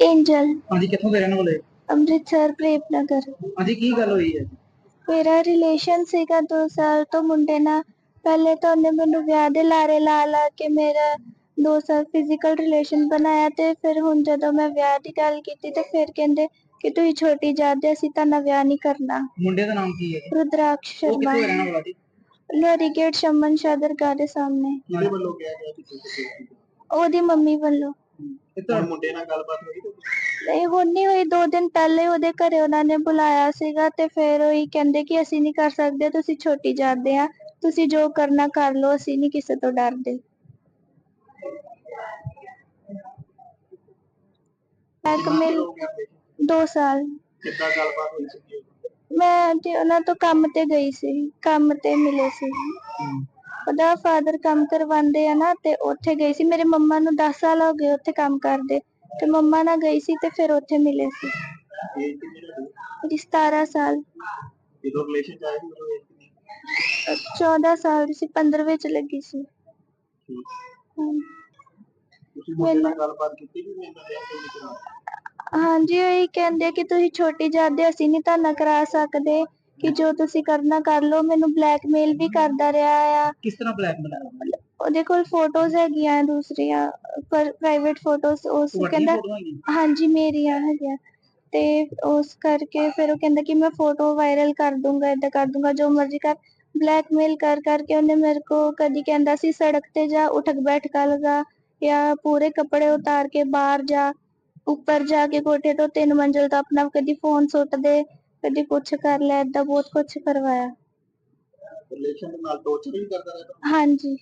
Angel ਹਾਂਜੀ ਕਿੱਥੋਂ ਦੇ ਰਹਿਣ ਵਾਲੇ? ਅੰਮ੍ਰਿਤਸਰ ਪ੍ਰੇਮ ਨਗਰ ਹਾਂਜੀ ਕੀ ਗੱਲ ਹੋਈ ਹੈ? ਮੇਰਾ ਰਿਲੇਸ਼ਨ ਸੀਗਾ 2 ਸਾਲ ਤੋਂ ਮੁੰਡੇ ਨਾਲ। ਪਹਿਲੇ ਤਾਂ ਉਹਨੇ ਮੈਨੂੰ ਵਿਆਹ ਦੇ ਲਾਰੇ ਲਾ ਲਾ ਕੇ ਮੇਰਾ 2 ਸਾਲ ਫਿਜ਼ੀਕਲ ਰਿਲੇਸ਼ਨ ਬਣਾਇਆ ਤੇ ਫਿਰ ਹੁਣ ਜਦੋਂ ਮੈਂ ਵਿਆਹ ਦੀ ਗੱਲ ਕੀਤੀ ਤੇ ਫਿਰ ਕਹਿੰਦੇ ਕਿ ਤੂੰ ਛੋਟੀ ਜਾਦੇ ਅਸੀਂ ਤਾਂ ਨਾ ਵਿਆਹ ਨਹੀਂ ਕਰਨਾ। ਮੁੰਡੇ ਦਾ ਨਾਮ ਕੀ ਹੈ ਰੁਦਰਾਕਸ਼ ਸ਼ਰਮਾ ਕਿੱਥੋਂ ਦੇ ਰਹਿਣ ਵਾਲਾ ਜੀ? ਲੋਰੀ ਗੇਟ ਸ਼ਮਨ ਸ਼ਾਹ ਦਰਗਾਹ ਦੇ ਸਾਹਮਣੇ। ਕਿਹਦੇ ਵੱਲੋਂ ਕਿਹਾ ਗਿਆ ਕਿ ਉਹਦੀ ਮੰਮੀ ਵੱਲੋਂ। ਤੇ ਤੁਹਾਡੇ ਮੁੰਡੇ ਨਾਲ ਗੱਲਬਾਤ ਹੋਈ ਤਾਂ ਨਹੀਂ ਹੁਣ ਨਹੀਂ ਹੋਈ ਦੋ ਦਿਨ ਪਹਿਲੇ ਉਹਦੇ ਘਰੇ ਉਹਨਾਂ ਨੇ ਬੁਲਾਇਆ ਸੀਗਾ ਤੇ ਫਿਰ ਉਹੀ ਕਹਿੰਦੇ ਕਿ ਅਸੀਂ ਨਹੀਂ ਕਰ ਸਕਦੇ ਤੁਸੀਂ ਛੋਟੀ ਜਾਂਦੇ ਆ ਤੁਸੀਂ ਜੋ ਕਰਨਾ ਕਰ ਲਓ ਅਸੀਂ ਨਹੀਂ ਕਿਸੇ ਤੋਂ ਡਰਦੇ। 2 ਸਾਲ। ਕਿੱਦਾਂ ਗੱਲਬਾਤ ਹੋਈ ਸੀ? ਮੈਂ ਤੇ ਉਹਨਾਂ ਤੋਂ ਕੰਮ ਤੇ ਗਈ ਸੀ ਕੰਮ ਤੇ ਮਿਲੇ ਸੀ। ਉਹਦਾ ਫਾਦਰ ਕੰਮ ਕਰਵਾਉਂਦੇ ਆ ਨਾ ਤੇ ਉੱਥੇ ਗਈ ਸੀ। ਮੇਰੇ ਮੰਮਾ ਨੂੰ 10 ਸਾਲ ਹੋ ਗਏ ਉੱਥੇ ਕੰਮ ਕਰਦੇ। ਤੇ ਮੰਮਾ ਨਾਲ ਗਈ ਸੀ ਤੇ ਫਿਰ ਉੱਥੇ ਮਿਲੇ ਸੀ। ਕਿੰਨੀ ਲੱਗੀ ਉਹਦੀ 17 ਸਾਲ। ਜਦੋਂ ਰਿਲੇਸ਼ਨ ਚ ਆਏ ਸੀ ਉਦੋਂ age ਕਿੰਨੀ? ਅਹ 14 ਸਾਲ ਦੀ ਸੀ 15 ਵਿੱਚ ਲੱਗੀ ਸੀ। ਠੀਕ। ਹਾਂ। ਤੁਸੀਂ ਮੁੰਡੇ ਨਾਲ ਗੱਲਬਾਤ ਕੀਤੀ ਵੀ ਮੈਂ ਤਾਂ ਵਿਆਹ ਕਿਉਂ ਨਹੀਂ ਕਰਾਉਣਾ ਹਾਂਜੀ ਉਹੀ ਕਹਿੰਦੇ ਕਿ ਤੁਸੀਂ ਛੋਟੀ ਜਾਂਦੇ ਅਸੀਂ ਨਹੀਂ ਤੁਹਾਨੂੰ ਕਰਾ ਸਕਦੇ। ਕਿ ਜੋ ਤੁਸੀਂ ਕਰਨਾ ਕਰ ਲਓ ਮੈਨੂੰ ਬਲੈਕਮੇਲ ਵੀ ਕਰਦਾ ਰਿਹਾ ਆ। ਕਿਸ ਤਰ੍ਹਾਂ ਬਲੈਕਮੇਲ ਉਹਦੇ ਕੋਲ ਫੋਟੋਜ਼ ਹੈਗੀਆਂ ਆ ਦੂਸਰੀਆਂ ਪਰ ਪ੍ਰਾਈਵੇਟ ਫੋਟੋਜ਼ ਉਸ ਕਹਿੰਦਾ ਹਾਂਜੀ ਮੇਰੀਆਂ ਹੈਗੀਆਂ। ਤੇ ਉਸ ਕਰਕੇ ਫਿਰ ਉਹ ਕਹਿੰਦਾ ਕਿ ਮੈਂ ਫੋਟੋ ਵਾਇਰਲ ਕਰ ਦੂੰਗਾ ਏਦਾਂ ਕਰ ਦੂੰਗਾ ਜੋ ਮਰਜ਼ੀ ਕਰ। ਬਲੈਕਮੇਲ ਕਰ ਕਰਕੇ ਉਹਨੇ ਮੇਰੇ ਕੋ ਕਦੀ ਕਹਿੰਦਾ ਸੀ ਸੜਕ ਤੇ ਜਾ ਉਠਕ ਬੈਠ ਕਰ ਲਗਾ ਜਾਂ ਪੂਰੇ ਕੱਪੜੇ ਉਤਾਰ ਕੇ ਬਾਹਰ ਜਾ ਉੱਪਰ ਜਾ ਕੇ ਕੋਠੇ ਤੋਂ ਤਿੰਨ ਮੰਜ਼ਲ ਤੋਂ ਆਪਣਾ ਕਦੀ ਫੋਨ ਸੁੱਟ ਦੇ। ਕਦੀ ਕੁਛ ਕਰ ਲੈ ਏਦਾਂ ਬਹੁਤ ਕੁਛ ਕਰਵਾਇਆ। ਰਿਲੇਸ਼ਨ ਦੇ ਨਾਲ ਟੋਰਚਰ ਵੀ ਕਰਦਾ ਰਿਹਾ ਹਾਂਜੀ।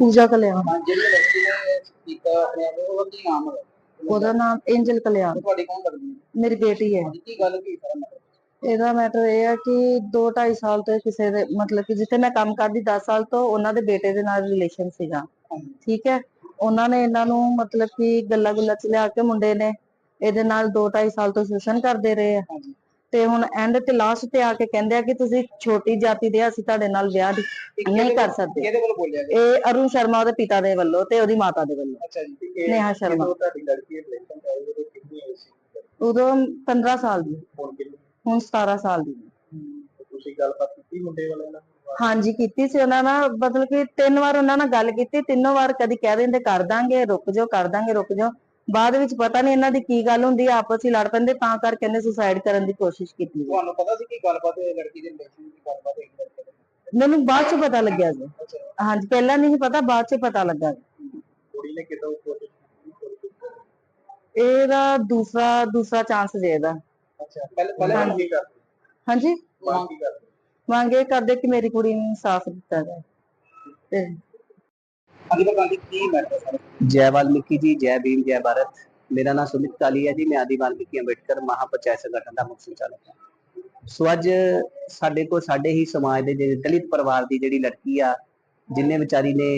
ਪੂਜਾ ਕਲਿਆਣ। ਹਾਂ ਜਿਹੜੀ ਲੜਕੀ ਨੇ ਕੀਤਾ ਆਪਣੇ ਆਪ ਨੂੰ, ਉਹਦਾ ਕੀ ਨਾਮ ਹੈ। ਉਹਦਾ ਨਾਮ ਐਂਜਲ ਕਲਿਆਣ। ਤੁਹਾਡੀ ਕੌਣ ਲੱਗਦੀ ਹੈ? ਮੇਰੀ ਬੇਟੀ ਹੈ। ਹਾਂਜੀ ਕੀ ਗੱਲ ਕੀ ਸਾਰਾ ਮਤਲਬ ਇਹਦਾ ਮੈਟਰ ਇਹ ਆ ਕਿ 2 2.5 ਸਾਲ ਤੋਂ ਇਹ ਕਿਸੇ ਦੇ ਮਤਲਬ ਕਿ ਜਿੱਥੇ ਮੈਂ ਕੰਮ ਕਰਦੀ 10 ਸਾਲ ਤੋਂ ਉਹਨਾਂ ਦੇ ਬੇਟੇ ਦੇ ਨਾਲ ਰਿਲੇਸ਼ਨ ਸੀਗਾ। ਠੀਕ ਹੈ? ਉਹਨਾਂ ਨੇ ਇਹਨਾਂ ਨੂੰ ਮਤਲਬ ਕਿ ਗੱਲਾਂ ਗੁੱਲਾਂ ਚ ਲਿਆ ਕੇ ਮੁੰਡੇ ਨੇ ਇਹਦੇ ਨਾਲ 2 2.5 ਸਾਲ ਤੋਂ ਸ਼ੋਸ਼ਣ ਕਰਦੇ ਰਹੇ ਆ। ਤੇ ਹੁਣ ਐਂਡ ਤੇ ਲਾਸਟ ਤੇ ਆ ਕੇ ਕਹਿੰਦੇ ਆ ਕਿ ਤੁਸੀਂ ਛੋਟੀ ਜਾਤੀ ਦੇ ਆ, ਅਸੀਂ ਤੁਹਾਡੇ ਨਾਲ ਵਿਆਹ ਦੀ- ਨਹੀਂ ਕਰ ਸਕਦੇ। ਕਿਹਦੇ ਵੱਲੋਂ ਬੋਲਿਆ ਗਿਆ? ਇਹ ਅਰੁਣ ਸ਼ਰਮਾ ਉਹਦੇ ਪਿਤਾ ਦੇ ਵੱਲੋਂ ਤੇ ਉਹਦੀ ਮਾਤਾ ਦੇ ਵੱਲੋਂ। ਅੱਛਾ ਜੀ। ਤੇ ਇਹ ਨੇਹਾ ਸ਼ਰਮਾ। ਜਦੋਂ ਤੁਹਾਡੀ ਲੜਕੀ ਰਿਲੇਸ਼ਨ ਚ ਆਈ ਉਦੋਂ ਕਿੰਨੀ ਏਜ ਸੀ? ਉਦੋਂ 15 ਸਾਲ ਦੀ। ਹੁਣ ਕਿੰਨੀ? ਹੁਣ 17 ਸਾਲ ਦੀ। ਤੇ ਤੁਸੀਂ ਗੱਲਬਾਤ ਕੀਤੀ ਮੁੰਡੇ ਵਾਲਿਆਂ ਨਾਲ? ਹਾਂਜੀ ਕੀਤੀ ਸੀ ਉਹਨਾਂ ਨਾਲ। ਮਤਲਬ ਕਿ ਤਿੰਨ ਵਾਰ ਉਹਨਾਂ ਨਾਲ ਗੱਲ ਕੀਤੀ ਤਿੰਨੋਂ ਵਾਰ ਕਦੀ ਕਹਿ ਦਿੰਦੇ ਕਰ ਦਾਂਗੇ ਰੁਕ ਜਾਓ ਕਰ ਦਾਂਗੇ ਰੁਕ ਜਾਓ। ਬਾਅਦ ਵਿੱਚ ਪਤਾ ਨਹੀਂ ਇਹਨਾਂ ਦੀ ਕੀ ਗੱਲ ਹੁੰਦੀ ਆ, ਆਪਸ ਵਿੱਚ ਲੜ ਪੈਂਦੇ ਤਾਂ ਕਰਕੇ ਇਹਨੇ ਸੁਸਾਈਡ ਕਰਨ ਦੀ ਕੋਸ਼ਿਸ਼ ਕੀਤੀ ਤੁਹਾਨੂੰ ਪਤਾ ਸੀ ਕਿ ਗੱਲਬਾਤ ਇਹ ਲੜਕੀ ਦੇ ਰਿਲੇਸ਼ਨ ਦੀ ਗੱਲਬਾਤ ਇੱਕ ਲੜਕੇ ਦੇ ਮੈਨੂੰ ਬਾਅਦ ਚ ਪਤਾ ਲੱਗਿਆ ਜੀ। ਅੱਛਾ। ਹਾਂਜੀ ਪਹਿਲਾਂ ਨਹੀਂ ਸੀ ਪਤਾ ਬਾਅਦ ਚ ਪਤਾ ਲੱਗਾ ਕੁੜੀ ਨੇ ਕਿਦੋਂ ਕੋਸ਼ਿਸ਼ ਕੀਤੀ ਇਹਦਾ ਦੂਸਰਾ ਦੂਸਰਾ ਚਾਂਸ ਜੇ ਇਹਦਾ। ਅੱਛਾ ਪਹਿਲੇ ਪਹਿਲੇ ਮੰਗ ਕੀ ਕਰਦੇ ਹਾਂਜੀ। ਮੰਗ ਕੀ ਕਰਦੇ ਮੰਗ ਇਹ ਕਰਦੇ ਕਿ ਮੇਰੀ ਕੁੜੀ ਨੂੰ ਇਨਸਾਫ ਦਿੱਤਾ ਜਾਏ। ਤੇ ਅਗਲਾ ਗਾਂਧੀ ਕੀ ਮੈਟਰ ਸਰ ਜੈ ਵਾਲਮੀਕੀ ਜੀ, ਜੈ ਭੀਮ, ਜੈ ਭਾਰਤ। ਮੇਰਾ ਨਾਮ ਸੁਮਿਤ ਕਾਲੀਆ ਜੀ। ਮੈਂ ਆਦੀ ਵਾਲਮੀਕੀ ਅੰਬੇਡਕਰ ਮਹਾਪੰਚਾਇਤ ਸੰਗਠਨ ਦਾ ਮੁਖ ਸੰਚਾਲਕ ਹਾਂ। ਸੋ ਅੱਜ ਸਾਡੇ ਕੋਲ ਸਾਡੇ ਹੀ ਸਮਾਜ ਦੇ ਜਿਹੜੇ ਦਲਿਤ ਪਰਿਵਾਰ ਦੀ ਜਿਹੜੀ ਲੜਕੀ ਆ, ਜਿੰਨੇ ਵਿਚਾਰੀ ਨੇ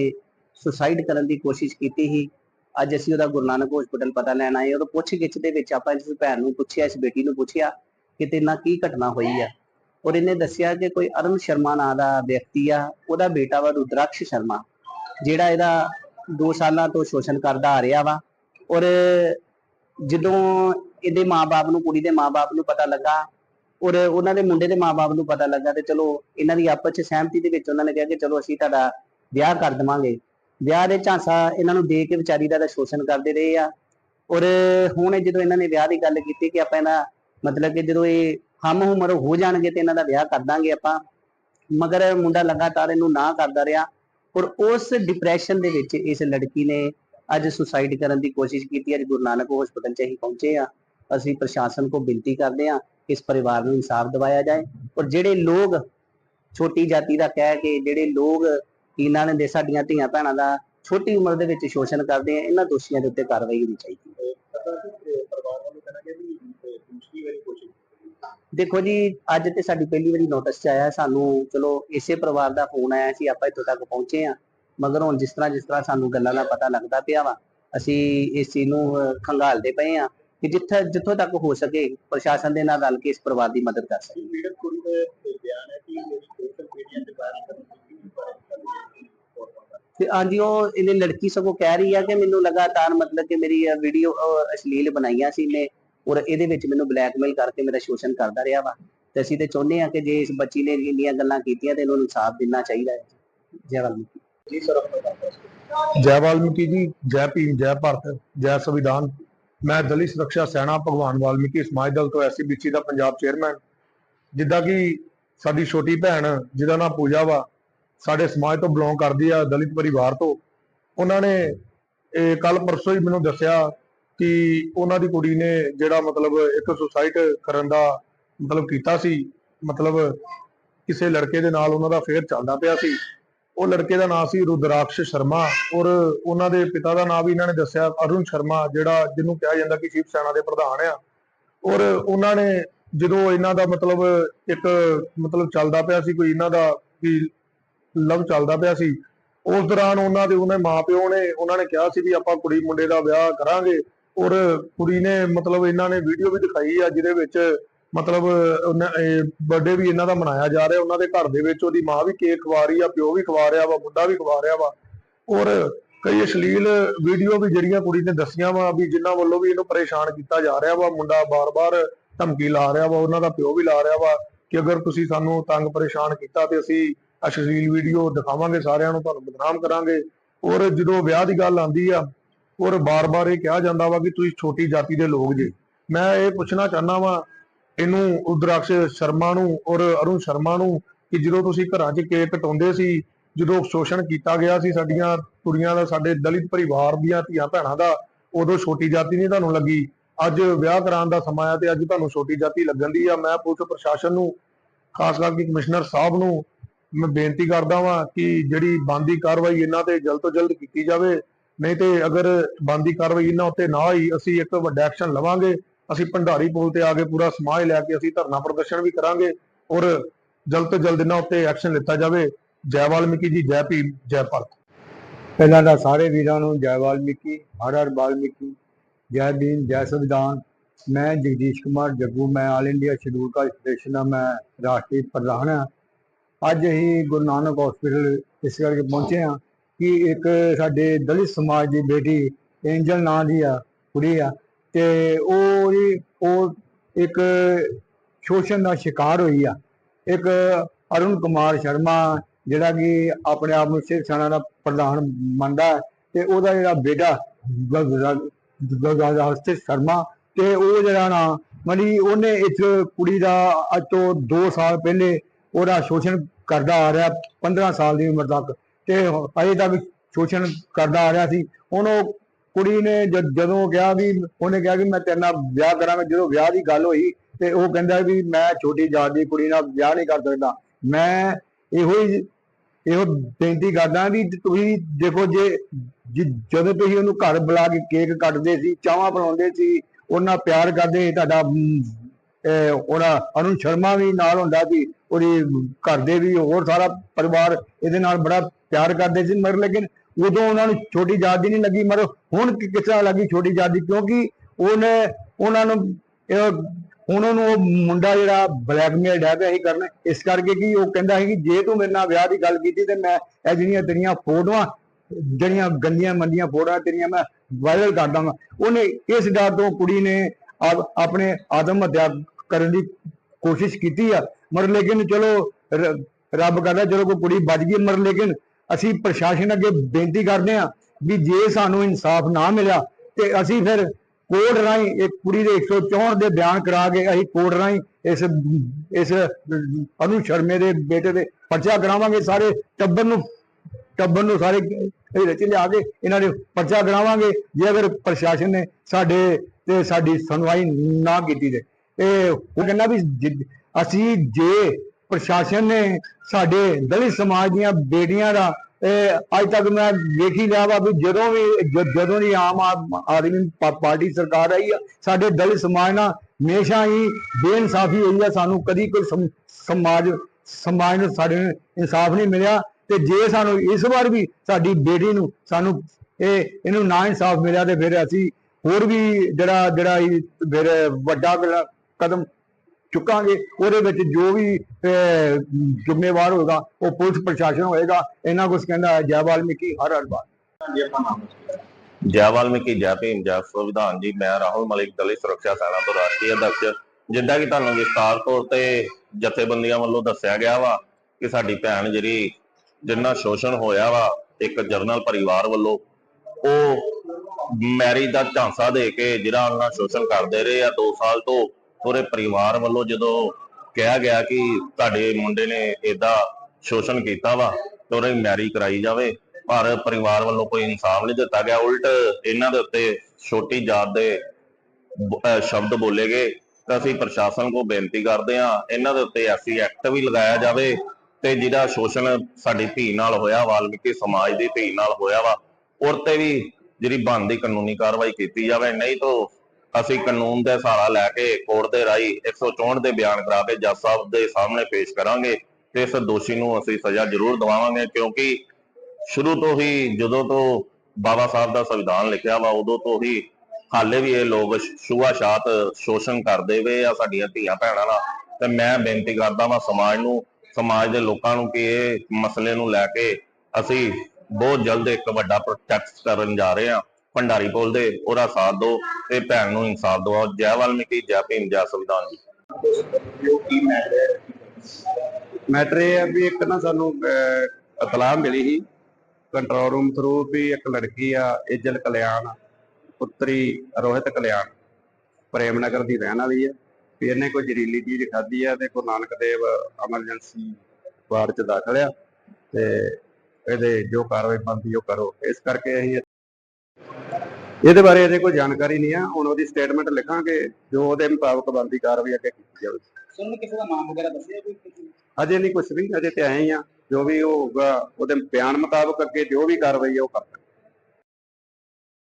ਸੁਸਾਈਡ ਕਰਨ ਦੀ ਕੋਸ਼ਿਸ਼ ਕੀਤੀ ਸੀ, ਅੱਜ ਅਸੀਂ ਉਹਦਾ ਗੁਰੂ ਨਾਨਕ ਹਸਪੀਟਲ ਪਤਾ ਲੈਣ ਆਏ। ਉਹਨੂੰ ਪੁੱਛ ਗਿੱਛ ਦੇ ਵਿੱਚ ਆਪਾਂ ਇਸ ਭੈਣ ਨੂੰ ਪੁੱਛਿਆ, ਇਸ ਬੇਟੀ ਨੂੰ ਪੁੱਛਿਆ ਕਿ ਤੇ ਨਾ ਕੀ ਘਟਨਾ ਹੋਈ ਆ। ਔਰ ਇਹਨੇ ਦੱਸਿਆ ਕਿ ਕੋਈ ਅਰੁਣ ਸ਼ਰਮਾ ਨਾਂ ਦਾ ਵਿਅਕਤੀ ਆ। ਉਹਦਾ ਬੇਟਾ ਵਾ ਰੁਦਰਾਕਸ਼ ਸ਼ਰਮਾ। ਜਿਹੜਾ ਇਹਦਾ 2 ਸਾਲਾਂ ਤੋਂ ਸ਼ੋਸ਼ਣ ਕਰਦਾ ਆ ਰਿਹਾ ਵਾ। ਔਰ ਜਦੋਂ ਇਹਦੇ ਮਾਪੇ ਨੂੰ, ਕੁੜੀ ਦੇ ਮਾਪੇ ਨੂੰ ਪਤਾ ਲੱਗਾ, ਔਰ ਉਹਨਾਂ ਦੇ ਮੁੰਡੇ ਦੇ ਮਾਪੇ ਨੂੰ ਪਤਾ ਲੱਗਾ ਤੇ ਚਲੋ ਇਹਨਾਂ ਦੀ ਆਪਸ ਚ ਸਹਿਮਤੀ ਦੇ ਵਿੱਚ ਉਹਨਾਂ ਨੇ ਕਿਹਾ ਕਿ ਚਲੋ ਅਸੀਂ ਤੁਹਾਡਾ ਵਿਆਹ ਕਰ ਦੇਵਾਂਗੇ। ਵਿਆਹ ਦੇ ਝਾਂਸਾ ਇਹਨਾਂ ਨੂੰ ਦੇ ਕੇ ਵਿਚਾਰੀ ਦਾ ਸ਼ੋਸ਼ਣ ਕਰਦੇ ਰਹੇ ਆ। ਔਰ ਹੁਣ ਜਦੋਂ ਇਹਨਾਂ ਨੇ ਵਿਆਹ ਦੀ ਗੱਲ ਕੀਤੀ ਕਿ ਆਪਾਂ ਇਹਨਾਂ, ਮਤਲਬ ਕਿ ਜਦੋਂ ਇਹ ਹਮ ਉਮਰ ਹੋ ਜਾਣਗੇ ਤੇ ਇਹਨਾਂ ਦਾ ਵਿਆਹ ਕਰ ਦਾਂਗੇ ਆਪਾਂ, ਮਗਰ ਮੁੰਡਾ ਲਗਾਤਾਰ ਇਹਨੂੰ ਨਾ ਕਰਦਾ ਰਿਹਾ। ਔਰ ਉਸ ਡਿਪਰੈਸ਼ਨ ਦੇ ਵਿੱਚ ਇਸ ਲੜਕੀ ਨੇ ਅੱਜ ਸੁਸਾਈਡ ਕਰਨ ਦੀ ਕੋਸ਼ਿਸ਼ ਕੀਤੀ। ਅੱਜ ਗੁਰੂ ਨਾਨਕ ਹਸਪੀਟਲ 'ਚ ਅਸੀਂ ਪਹੁੰਚੇ ਆ ਅਸੀਂ ਪ੍ਰਸ਼ਾਸਨ ਕੋ ਬੇਨਤੀ ਕਰਦੇ ਆ ਇਸ ਪਰਿਵਾਰ ਨੂੰ ਇਨਸਾਫ ਦਿਵਾਇਆ ਜਾਏ। ਔਰ ਜਿਹੜੇ ਲੋਕ ਛੋਟੀ ਜਾਤੀ ਦਾ ਕਹਿ ਕੇ ਜਿਹੜੇ ਲੋਕ ਇਹਨਾਂ ਨੇ ਦੇ ਸਾਡੀਆਂ ਧੀਆਂ ਭੈਣਾਂ ਦਾ ਛੋਟੀ ਉਮਰ ਦੇ ਵਿੱਚ ਸ਼ੋਸ਼ਣ ਕਰਦੇ ਆ, ਇਹਨਾਂ ਦੋਸ਼ੀਆਂ ਦੇ ਉੱਤੇ ਕਾਰਵਾਈ ਹੋਣੀ ਚਾਹੀਦੀ ਹੈ ਪਤਾ ਸੀ ਪਰਿਵਾਰ ਵਾਲੇ ਕਹਿੰਦੇ ਕਿ ਵੀ ਦੂਸਰੀ ਵਾਰੀ ਕੋਸ਼ਿਸ਼ ਦੇਖੋ ਜੀ ਅੱਜ ਤੇ ਸਾਡੀ ਪਹਿਲੀ ਵਾਰੀ ਨੋਟਿਸ 'ਚ ਆਇਆ ਸਾਨੂੰ ਚਲੋ ਇਸੇ ਪਰਿਵਾਰ ਦਾ ਫੋਨ ਆਇਆ ਸੀ ਆਪਾਂ ਇੱਥੋਂ ਤੱਕ ਪਹੁੰਚੇ ਆ ਮਗਰ ਹੁਣ ਜਿਸ ਤਰ੍ਹਾਂ ਜਿਸ ਤਰ੍ਹਾਂ ਸਾਨੂੰ ਗੱਲਾਂ ਦਾ ਪਤਾ ਲੱਗਦਾ ਪਿਆ ਵਾ ਅਸੀਂ ਇਸ ਚੀਜ਼ ਨੂੰ ਖੰਗਾਲਦੇ ਪਏ ਆ ਕਿ ਜਿੱਥੇ ਜਿੱਥੋਂ ਤੱਕ ਹੋ ਸਕੇ ਪ੍ਰਸ਼ਾਸਨ ਦੇ ਨਾਲ ਰਲ ਕੇ ਇਸ ਪਰਿਵਾਰ ਦੀ ਮਦਦ ਕਰ ਸਕੀਏ। ਪੀੜਤ ਕੁੜੀ ਦੇ ਬਿਆਨ ਹੈ ਕਿ ਮੇਰੀ ਸੋਸ਼ਲ ਮੀਡੀਆ ਤੇ ਵਾਇਰਲ ਤੇ ਹਾਂਜੀ ਉਹ ਇਹਨੇ ਲੜਕੀ ਸਗੋਂ ਕਹਿ ਰਹੀ ਆ ਕਿ ਮੈਨੂੰ ਲਗਾਤਾਰ ਮਤਲਬ ਕਿ ਮੇਰੀ ਵੀਡੀਓ ਅਸ਼ਲੀਲ ਬਣਾਈਆਂ ਸੀ ਨੇ ਔਰ ਇਹਦੇ ਵਿੱਚ ਮੈਨੂੰ ਬਲੈਕਮੇਲ ਕਰਕੇ ਮੇਰਾ ਸ਼ੋਸ਼ਣ ਕਰਦਾ ਰਿਹਾ ਵਾ। ਤੇ ਅਸੀਂ ਤੇ ਚਾਹੁੰਦੇ ਆ ਕਿ ਜੇ ਇਸ ਬੱਚੀ ਨੇ ਇੰਨੀਆਂ ਗੱਲਾਂ ਕੀਤੀਆਂ ਤੇ ਇਹਨੂੰ ਇਨਸਾਫ ਦੇਣਾ ਚਾਹੀਦਾ ਹੈ। ਜੈ ਵਾਲਮੀਕੀ। ਜੀ, ਸਰ ਜੈ ਵਾਲਮੀਕੀ ਜੀ, ਜੈ ਭੀਮ, ਜੈ ਭਾਰਤ, ਜੈ ਸੰਵਿਧਾਨ। ਮੈਂ ਦਲਿਤ ਸੁਰੱਖਿਆ ਸੈਨਾ ਭਗਵਾਨ ਵਾਲਮੀਕੀ ਸਮਾਜ ਦਲ ਤੋਂ ਐਸਸੀਬੀਸੀ ਦਾ ਪੰਜਾਬ ਚੇਅਰਮੈਨ। ਜਿੱਦਾਂ ਕਿ ਸਾਡੀ ਛੋਟੀ ਭੈਣ ਜਿਹਦਾ ਨਾਮ ਪੂਜਾ ਵਾ, ਸਾਡੇ ਸਮਾਜ ਤੋਂ ਬਿਲੋਂਗ ਕਰਦੀ ਆ ਦਲਿਤ ਪਰਿਵਾਰ ਤੋਂ। ਉਹਨਾਂ ਨੇ ਇਹ ਕੱਲ ਪਰਸੋਂ ਹੀ ਮੈਨੂੰ ਦੱਸਿਆ ਕਿ ਉਹਨਾਂ ਦੀ ਕੁੜੀ ਨੇ ਜਿਹੜਾ ਮਤਲਬ ਇੱਕ ਸੁਸਾਈਡ ਕਰਨ ਦਾ ਮਤਲਬ ਕੀਤਾ ਸੀ, ਮਤਲਬ ਕਿਸੇ ਲੜਕੇ ਦੇ ਨਾਲ ਉਹਨਾਂ ਦਾ ਫੇਰ ਚੱਲਦਾ ਪਿਆ ਸੀ। ਉਹ ਲੜਕੇ ਦਾ ਨਾਮ ਸੀ ਰੁਦਰਾਕਸ਼ ਸ਼ਰਮਾ ਔਰ ਉਹਨਾਂ ਦੇ ਪਿਤਾ ਦਾ ਨਾਮ ਵੀ ਇਹਨਾਂ ਨੇ ਦੱਸਿਆ, ਅਰੁਣ ਸ਼ਰਮਾ, ਜਿਹੜਾ ਜਿਹਨੂੰ ਕਿਹਾ ਜਾਂਦਾ ਕਿ ਸ਼ਿਵ ਸੈਨਾ ਦੇ ਪ੍ਰਧਾਨ ਆ। ਔਰ ਉਹਨਾਂ ਨੇ ਜਦੋਂ ਇਹਨਾਂ ਦਾ ਮਤਲਬ ਇੱਕ ਮਤਲਬ ਚੱਲਦਾ ਪਿਆ ਸੀ, ਕੋਈ ਇਹਨਾਂ ਦਾ ਵੀ ਲਵ ਚੱਲਦਾ ਪਿਆ ਸੀ, ਉਸ ਦੌਰਾਨ ਉਹਨਾਂ ਦੇ ਉਹਨੇ ਮਾਪਿਓ ਨੇ, ਉਹਨਾਂ ਨੇ ਕਿਹਾ ਸੀ ਵੀ ਆਪਾਂ ਕੁੜੀ ਮੁੰਡੇ ਦਾ ਵਿਆਹ ਕਰਾਂਗੇ। ਔਰ ਕੁੜੀ ਨੇ ਮਤਲਬ ਇਹਨਾਂ ਨੇ ਵੀਡੀਓ ਵੀ ਦਿਖਾਈ ਆ ਜਿਹਦੇ ਵਿੱਚ ਮਤਲਬ ਬਰਥਡੇ ਵੀ ਇਹਨਾਂ ਦਾ ਮਨਾਇਆ ਜਾ ਰਿਹਾ, ਉਹਨਾਂ ਦੇ ਘਰ ਦੇ ਵਿੱਚ ਉਹਦੀ ਮਾਂ ਵੀ ਕੇਕ ਖਵਾ ਰਹੀ ਆ, ਪਿਓ ਵੀ ਖਵਾ ਰਿਹਾ ਵਾ, ਮੁੰਡਾ ਵੀ ਖਵਾ ਰਿਹਾ ਵਾ। ਔਰ ਕਈ ਅਸ਼ਲੀਲ ਵੀਡੀਓ ਵੀ ਜਿਹੜੀਆਂ ਕੁੜੀ ਨੇ ਦੱਸੀਆਂ ਵਾ ਵੀ ਜਿਨ੍ਹਾਂ ਵੱਲੋਂ ਵੀ ਇਹਨੂੰ ਪਰੇਸ਼ਾਨ ਕੀਤਾ ਜਾ ਰਿਹਾ ਵਾ, ਮੁੰਡਾ ਬਾਰ-ਬਾਰ ਧਮਕੀ ਲਾ ਰਿਹਾ ਵਾ, ਉਹਨਾਂ ਦਾ ਪਿਓ ਵੀ ਲਾ ਰਿਹਾ ਵਾ ਕਿ ਅਗਰ ਤੁਸੀਂ ਸਾਨੂੰ ਤੰਗ ਪਰੇਸ਼ਾਨ ਕੀਤਾ ਤੇ ਅਸੀਂ ਅਸ਼ਲੀਲ ਵੀਡੀਓ ਦਿਖਾਵਾਂਗੇ, ਸਾਰਿਆਂ ਨੂੰ ਤੁਹਾਨੂੰ ਬਦਨਾਮ ਕਰਾਂਗੇ। ਔਰ ਜਦੋਂ ਵਿਆਹ ਦੀ ਗੱਲ ਆਂਦੀ ਆ ਔਰ ਬਾਰ-ਬਾਰ ਇਹ ਕਿਹਾ ਜਾਂਦਾ ਵਾ ਕਿ ਤੁਸੀਂ ਛੋਟੀ ਜਾਤੀ ਦੇ ਲੋਕ ਜੇ। ਮੈਂ ਇਹ ਪੁੱਛਣਾ ਚਾਹਨਾ ਵਾ, ਇਹਨੂੰ ਉਦਰਾਕਸ਼ ਸ਼ਰਮਾ ਨੂੰ ਔਰ ਅਰੁਣ ਸ਼ਰਮਾ ਨੂੰ ਕਿ ਜਦੋਂ ਤੁਸੀਂ ਘਰਾਂ 'ਚ ਕੇਕ ਕਟਾਉਂਦੇ ਸੀ, ਜਦੋਂ ਸ਼ੋਸ਼ਣ ਕੀਤਾ ਗਿਆ ਸੀ ਸਾਡੀਆਂ ਕੁੜੀਆਂ ਦਾ, ਸਾਡੇ ਦਲਿਤ ਪਰਿਵਾਰ ਦੀਆਂ ਧੀਆਂ ਭੈਣਾਂ ਦਾ, ਉਦੋਂ ਛੋਟੀ ਜਾਤੀ ਨਹੀਂ ਤੁਹਾਨੂੰ ਲੱਗੀ। ਅੱਜ ਵਿਆਹ ਕਰਾਉਣ ਦਾ ਸਮਾਂ ਆ ਤੇ ਅੱਜ ਤੁਹਾਨੂੰ ਛੋਟੀ ਜਾਤੀ ਲੱਗਣ ਦੀ ਆ। ਮੈਂ ਪੁਲਿਸ ਪ੍ਰਸ਼ਾਸਨ ਨੂੰ, ਖਾਸ ਕਰਕੇ ਕਮਿਸ਼ਨਰ ਸਾਹਿਬ ਨੂੰ, ਮੈਂ ਬੇਨਤੀ ਕਰਦਾ ਵਾਂ ਕਿ ਜਿਹੜੀ ਬੰਦੀ ਕਾਰਵਾਈ ਇਹਨਾਂ ਤੇ ਜਲਦ ਤੋਂ ਜਲਦ ਕੀਤੀ ਜਾਵੇ। ਨਹੀਂ ਤੇ ਅਗਰ ਬੰਦੀ ਕਾਰਵਾਈ ਇਹਨਾਂ ਉੱਤੇ ਨਾ ਹੋਈ, ਅਸੀਂ ਇੱਕ ਵੱਡਾ ਐਕਸ਼ਨ ਲਵਾਂਗੇ, ਅਸੀਂ ਭੰਡਾਰੀ ਪੁਲ ਤੇ ਆ ਕੇ ਪੂਰਾ ਸਮਾਜ ਲੈ ਕੇ ਅਸੀਂ ਧਰਨਾ ਪ੍ਰਦਰਸ਼ਨ ਵੀ ਕਰਾਂਗੇ ਔਰ ਜਲਦ ਤੋਂ ਜਲਦ ਇਹਨਾਂ ਉੱਤੇ ਐਕਸ਼ਨ ਲਿੱਤਾ ਜਾਵੇ। ਜੈ ਵਾਲਮੀਕੀ ਜੀ, ਜੈ ਭੀਮ, ਜੈ ਭਾਰਤ। ਪਹਿਲਾਂ ਤਾਂ ਸਾਰੇ ਵੀਰਾਂ ਨੂੰ ਜੈ ਵਾਲਮੀਕੀ, ਹਰ ਹਰ ਵਾਲਮੀਕੀ, ਜੈ ਭੀਮ ਜੈ ਸੰਵਿਧਾਨ। ਮੈਂ ਜਗਦੀਸ਼ ਕੁਮਾਰ ਜੱਗੂ, ਮੈਂ all India scheduled caste federation ਦਾ ਮੈਂ ਰਾਸ਼ਟਰੀ ਪ੍ਰਧਾਨ ਹਾਂ। ਅੱਜ ਅਸੀਂ ਗੁਰੂ ਨਾਨਕ ਹਸਪੀਟਲ ਇਸ ਕਰਕੇ ਪਹੁੰਚੇ ਹਾਂ। ਕਿ ਇੱਕ ਸਾਡੇ ਦਲਿਤ ਸਮਾਜ ਦੀ ਬੇਟੀ ਐਂਜਲ ਨਾਂ ਦੀ ਆ, ਕੁੜੀ ਆ, ਤੇ ਉਹ ਉਹ ਇੱਕ ਸ਼ੋਸ਼ਣ ਦਾ ਸ਼ਿਕਾਰ ਹੋਈ ਆ। ਇੱਕ ਅਰੁਣ ਕੁਮਾਰ ਸ਼ਰਮਾ, ਜਿਹੜਾ ਕਿ ਆਪਣੇ ਆਪ ਨੂੰ ਸਿੱਖ ਸੈਨਾ ਦਾ ਪ੍ਰਧਾਨ ਮੰਨਦਾ ਹੈ, ਤੇ ਉਹਦਾ ਜਿਹੜਾ ਬੇਟਾ ਗਗਨ ਸ਼ਰਮਾ, ਤੇ ਉਹ ਜਿਹੜਾ ਨਾ, ਮਨੀ ਉਹਨੇ ਇਸ ਕੁੜੀ ਦਾ ਅੱਜ ਤੋਂ 2 ਸਾਲ ਪਹਿਲੇ ਉਹਦਾ ਸ਼ੋਸ਼ਣ ਕਰਦਾ ਆ ਰਿਹਾ 15 ਸਾਲ ਦੀ ਉਮਰ ਤੱਕ। ਤੇ ਅਜੇ ਤੱਕ ਸ਼ੋਸ਼ਣ ਕਰਦਾ ਆ ਰਿਹਾ ਸੀ। ਹੁਣ ਉਹ ਕੁੜੀ ਨੇ ਜਦ- ਜਦੋਂ ਕਿਹਾ ਵੀ ਉਹਨੇ ਕਿਹਾ ਵੀ ਮੈਂ ਤੇਰੇ ਨਾਲ ਵਿਆਹ ਕਰਾਂਗਾ। ਜਦੋਂ ਵਿਆਹ ਦੀ ਗੱਲ ਹੋਈ ਤੇ ਉਹ ਕਹਿੰਦਾ ਵੀ ਮੈਂ ਛੋਟੀ ਜਾਤ ਦੀ ਕੁੜੀ ਨਾਲ ਵਿਆਹ ਨਹੀਂ ਕਰ ਸਕਦਾ। ਮੈਂ ਇਹੋ ਹੀ ਇਹੋ ਬੇਨਤੀ ਕਰਦਾ ਵੀ ਤੁਸੀਂ ਦੇਖੋ ਜੇ ਜਦੋਂ ਤੁਸੀਂ ਉਹਨੂੰ ਘਰ ਬੁਲਾ ਕੇ ਕੇਕ ਕੱਟਦੇ ਸੀ ਚਾਹਾਂ ਬਣਾਉਂਦੇ ਸੀ ਉਹਨਾਂ ਪਿਆਰ ਕਰਦੇ ਤੁਹਾਡਾ ਅਮ, ਇਹ ਉਹਦਾ ਅਨੁਜ ਸ਼ਰਮਾ ਵੀ ਨਾਲ ਹੁੰਦਾ ਸੀ। ਉਹਦੀ ਘਰ ਦੇ ਵੀ ਹੋਰ ਸਾਰਾ ਪਰਿਵਾਰ ਇਹਦੇ ਨਾਲ ਬੜਾ ਪਿਆਰ ਕਰਦੇ ਸੀ, ਮਗਰ ਲੇਕਿਨ ਉਦੋਂ ਉਹਨਾਂ ਨੂੰ ਛੋਟੀ ਜਾਤ ਦੀ ਨਹੀਂ ਲੱਗੀ, ਮਗਰ ਹੁਣ ਕਿਸ ਤਰ੍ਹਾਂ ਲੱਗੀ ਛੋਟੀ ਜਾਤ ਦੀ, ਕਿਉਂਕਿ ਉਹਨੇ, ਉਹਨਾਂ ਨੂੰ, ਇਹ ਉਹਨਾਂ ਉਹ ਮੁੰਡਾ ਜਿਹੜਾ ਬਲੈਕਮੇਲ ਡੈ ਪਿਆ ਸੀ ਕਰਨ, ਇਸ ਕਰਕੇ ਕਿ ਉਹ ਕਹਿੰਦਾ ਸੀ ਕਿ ਜੇ ਤੂੰ ਮੇਰੇ ਨਾਲ ਵਿਆਹ ਦੀ ਗੱਲ ਕੀਤੀ ਤੇ ਮੈਂ ਇਹ ਜਿਹੜੀਆਂ ਤੇਰੀਆਂ ਫੋਟੋਆਂ, ਜਿਹੜੀਆਂ ਗੰਦੀਆਂ ਮੰਦੀਆਂ ਫੋਟੋਆਂ ਤੇਰੀਆਂ ਮੈਂ ਵਾਇਰਲ ਕਰ ਦਾਂਗਾ। ਉਹਨੇ ਇਸ ਡਰ ਤੋਂ ਕੁੜੀ ਨੇ ਆਪਣੇ ਆਤਮ ਹੱਤਿਆ ਕਰਨ ਦੀ ਕੋਸ਼ਿਸ਼ ਕੀਤੀ ਆ। ਮਰ ਲੇਕਿਨ ਚਲੋ ਰੱਬ ਕਰਦਾ ਚਲੋ ਕੋਈ ਕੁੜੀ ਬਚ ਗਈ ਮਰ ਲੇਕਿਨ ਅਸੀਂ ਪ੍ਰਸ਼ਾਸਨ ਅੱਗੇ ਬੇਨਤੀ ਕਰਦੇ ਆ ਵੀ ਜੇ ਸਾਨੂੰ ਇਨਸਾਫ ਨਾ ਮਿਲਿਆ ਤੇ ਅਸੀਂ ਫਿਰ ਕੋਰਟ ਰਾਹੀਂ ਇੱਕ ਕੁੜੀ ਦੇ 164 ਦੇ ਬਿਆਨ ਕਰਾ ਕੇ ਅਸੀਂ ਕੋਰਟ ਰਾਹੀਂ ਇਸ ਇਸ ਅਨੂ ਸ਼ਰਮੇ ਦੇ ਬੇਟੇ ਦੇ ਪਰਚਾ ਕਰਾਵਾਂਗੇ ਸਾਰੇ ਟੱਬਰ ਨੂੰ ਟੱਬਰ ਨੂੰ ਸਾਰੇ ਇਹਦੇ ਚ ਲਿਆ ਕੇ ਇਹਨਾਂ ਦੇ ਪਰਚਾ ਕਰਾਵਾਂਗੇ ਜੇ ਅਗਰ ਪ੍ਰਸ਼ਾਸਨ ਨੇ ਸਾਡੇ ਤੇ ਸਾਡੀ ਸੁਣਵਾਈ ਨਾ ਕੀਤੀ ਤੇ ਇਹ ਉਹ ਕਹਿੰਦਾ ਵੀ ਅਸੀਂ ਜੇ ਪ੍ਰਸ਼ਾਸਨ ਨੇ ਸਾਡੇ ਦਲਿਤ ਸਮਾਜ ਦੀਆਂ ਬੇਟੀਆਂ ਦਾ, ਇਹ ਅੱਜ ਤੱਕ ਮੈਂ ਵੇਖ ਹੀ ਲਿਆ ਵਾ ਵੀ ਜਦੋਂ ਵੀ ਜਦੋਂ ਦੀ ਆਮ ਆਦਮੀ ਪਾਰਟੀ ਸਰਕਾਰ ਆਈ ਆ, ਸਾਡੇ ਦਲਿਤ ਸਮਾਜ ਨਾਲ ਹਮੇਸ਼ਾ ਹੀ ਬੇਇਨਸਾਫੀ ਹੋਈ ਆ, ਸਾਨੂੰ ਕਦੀ ਕੋਈ ਸਮਾਜ ਸਮਾਜ ਨੂੰ ਸਾਡੇ ਇਨਸਾਫ ਨਹੀਂ ਮਿਲਿਆ ਤੇ ਜੇ ਸਾਨੂੰ ਇਸ ਵਾਰ ਵੀ ਸਾਡੀ ਬੇਟੀ ਨੂੰ ਸਾਨੂੰ ਇਹ, ਇਹਨੂੰ ਨਾ ਇਨਸਾਫ ਮਿਲਿਆ ਤੇ ਫਿਰ ਅਸੀਂ ਹੋਰ ਵੀ ਜਿਹੜਾ ਜਿਹੜਾ ਫਿਰ ਵੱਡਾ ਕਦਮ ਚੁੱਕਾਂਗੇ ਉਹਦੇ ਵਿੱਚ ਜੋ ਵੀ ਜ਼ਿੰਮੇਵਾਰ ਹੋਏਗਾ ਉਹ ਪੁਲਿਸ ਪ੍ਰਸ਼ਾਸਨ ਹੋਏਗਾ ਇਹਨਾਂ ਕੁਝ ਕਹਿੰਦਾ ਹੈ ਜੈ ਵਾਲਮੀਕੀ ਹਰ ਹਰ ਬਾਤ ਜੈ ਵਾਲਮੀਕੀ ਜੈ ਭੀਮ ਜੈ ਸੰਵਿਧਾਨ ਜੀ ਮੈਂ ਰਾਹੁਲ ਮਲਿਕ ਦਲਿਤ ਸੁਰੱਖਿਆ ਸੈਨਾ ਤੋਂ ਰਾਸ਼ਟਰੀ ਅਧਿਕਸ਼। ਜਿੱਦਾਂ ਕਿ ਤੁਹਾਨੂੰ ਵਿਸਤਾਰ ਤੌਰ ਤੇ ਜਥੇਬੰਦੀਆਂ ਵੱਲੋਂ ਦੱਸਿਆ ਗਿਆ ਵਾ ਕਿ ਸਾਡੀ ਭੈਣ ਜਿਹੜੀ ਜਿੰਨਾ ਸ਼ੋਸ਼ਣ ਹੋਇਆ ਵਾ ਇੱਕ ਜਰਨਲ ਪਰਿਵਾਰ ਵੱਲੋਂ ਉਹ ਮੈਰਿਜ ਦਾ ਝਾਂਸਾ ਦੇ ਕੇ ਜਿਹੜਾ ਉਹਨਾਂ ਸ਼ੋਸ਼ਣ ਕਰਦੇ ਰਹੇ ਆ 2 ਸਾਲ ਤੋਂ ਪੂਰੇ ਪਰਿਵਾਰ ਵੱਲੋਂ ਜਦੋਂ ਕਿਹਾ ਗਿਆ ਕਿ ਤੁਹਾਡੇ ਮੁੰਡੇ ਨੇ ਏਦਾਂ ਸ਼ੋਸ਼ਣ ਕੀਤਾ ਵਾ ਤੇ ਉਹਦੀ ਮੈਰਿਜ ਕਰਾਈ ਜਾਵੇ, ਪਰ ਪਰਿਵਾਰ ਵੱਲੋਂ ਕੋਈ ਇਨਸਾਫ ਨਹੀਂ ਦਿੱਤਾ ਗਿਆ। ਉਲਟ ਇਹਨਾਂ ਦੇ ਉੱਤੇ ਛੋਟੀ ਜਾਤ ਦੇ ਸ਼ਬਦ ਬੋਲੇ ਗਏ ਤਾਂ ਅਸੀਂ ਪ੍ਰਸ਼ਾਸਨ ਕੋ ਬੇਨਤੀ ਕਰਦੇ ਹਾਂ, ਇਹਨਾਂ ਦੇ ਉੱਤੇ ਐਸੀ ਐਕਟ ਵੀ ਲਗਾਇਆ ਜਾਵੇ ਤੇ ਜਿਹੜਾ ਸ਼ੋਸ਼ਣ ਸਾਡੀ ਧੀ ਨਾਲ ਹੋਇਆ ਵਾਲਮੀਕੀ ਸਮਾਜ ਦੀ ਧੀ ਨਾਲ ਹੋਇਆ ਵਾ ਉਹ ਤੇ ਵੀ ਜਿਹੜੀ ਬਣਦੀ ਕਾਨੂੰਨੀ ਕਾਰਵਾਈ ਕੀਤੀ ਜਾਵੇ, ਨਹੀਂ ਤਾਂ ਅਸੀਂ ਕਾਨੂੰਨ ਦੇ ਸਹਾਰਾ ਲੈ ਕੇ ਕੋਰਟ ਦੇ ਰਾਈ 164 ਦੇ ਬਿਆਨ ਕਰਾ ਕੇ ਜੱਜ ਸਾਹਿਬ ਦੇ ਸਾਹਮਣੇ ਪੇਸ਼ ਕਰਾਂਗੇ ਤੇ ਇਸ ਦੋਸ਼ੀ ਨੂੰ ਅਸੀਂ ਸਜ਼ਾ ਜ਼ਰੂਰ ਦਿਵਾਵਾਂਗੇ ਕਿਉਂਕਿ ਸ਼ੁਰੂ ਤੋਂ ਹੀ ਜਦੋਂ ਤੋਂ ਬਾਬਾ ਸਾਹਿਬ ਦਾ ਸੰਵਿਧਾਨ ਲਿਖਿਆ ਵਾ, ਉਦੋਂ ਤੋਂ ਹੀ ਹਾਲੇ ਵੀ ਇਹ ਲੋਕ ਛੂਆ-ਛਾਤ ਸ਼ੋਸ਼ਣ ਕਰਦੇ ਵੇ ਆ ਸਾਡੀਆਂ ਧੀਆਂ ਭੈਣਾਂ ਨਾਲ। ਤੇ ਮੈਂ ਬੇਨਤੀ ਕਰਦਾ ਵਾਂ ਸਮਾਜ ਨੂੰ, ਸਮਾਜ ਦੇ ਲੋਕਾਂ ਨੂੰ ਕਿ ਇਹ ਮਸਲੇ ਨੂੰ ਲੈ ਕੇ ਅਸੀਂ ਬਹੁਤ ਜਲਦ ਇੱਕ ਵੱਡਾ ਪ੍ਰੋਟੈਸਟ ਕਰਨ ਜਾ ਰਹੇ ਹਾਂ ਭੰਡਾਰੀ ਪੁਲ ਦੇ ਉਹਦਾ ਸਾਥ ਦਿਓ ਤੇ ਭੈਣ ਨੂੰ ਇਨਸਾਫ ਦਿਵਾਓ। ਜੈ ਵਾਲਮੀਕੀ, ਜੈ ਭੀਮ, ਜੈ ਸੰਵਿਧਾਨ ਜੀ। ਮੈਟਰ ਇਹ ਹੈ ਵੀ ਇੱਕ ਨਾ ਸਾਨੂੰ ਇਤਲਾਹ ਮਿਲੀ ਸੀ ਕੰਟਰੋਲ ਰੂਮ ਥਰੂ ਵੀ ਇੱਕ ਲੜਕੀ ਆ ਇਜਲ ਕਲਿਆਣ, ਪੁੱਤਰੀ ਰੋਹਿਤ ਕਲਿਆਣ ਪ੍ਰੇਮ ਨਗਰ ਦੀ ਰਹਿਣ ਵਾਲੀ ਹੈ ਵੀ ਇਹਨੇ ਕੋਈ ਜ਼ਹਿਰੀਲੀ ਚੀਜ਼ ਖਾਧੀ ਆ ਤੇ ਗੁਰੂ ਨਾਨਕ ਦੇਵ ਐਮਰਜੈਂਸੀ ਵਾਰਡ ਚ ਦਾਖਲ ਆ ਤੇ ਇਹਦੇ ਜੋ ਕਾਰਵਾਈ ਬਣਦੀ ਉਹ ਕਰੋ। ਇਸ ਕਰਕੇ ਅਸੀਂ ਇਹਦੇ ਬਾਰੇ ਇਹਦੇ ਕੋਈ ਜਾਣਕਾਰੀ ਨਹੀਂ ਆ। ਹੁਣ ਉਹਦੀ ਸਟੇਟਮੈਂਟ ਲਿਖਾਂਗੇ ਜੋ ਉਹਦੇ ਮੁਤਾਬਕ ਬਣਦੀ ਕਾਰਵਾਈ ਅੱਗੇ ਕੀਤੀ ਜਾਵੇ। ਸੁਣ ਕਿਸੇ ਦਾ ਨਾਮ ਵਗੈਰਾ ਦੱਸਿਆ ਕੋਈ ਅਜੇ ਨਹੀਂ ਕੁਝ ਵੀ ਅਜੇ ਤੇ ਆਏ ਆ। ਜੋ ਵੀ ਉਹ ਹੋਊਗਾ ਉਹਦੇ ਬਿਆਨ ਮੁਤਾਬਕ ਅੱਗੇ ਜੋ ਵੀ ਕਾਰਵਾਈ ਹੈ ਉਹ ਕਰਾਂਗੇ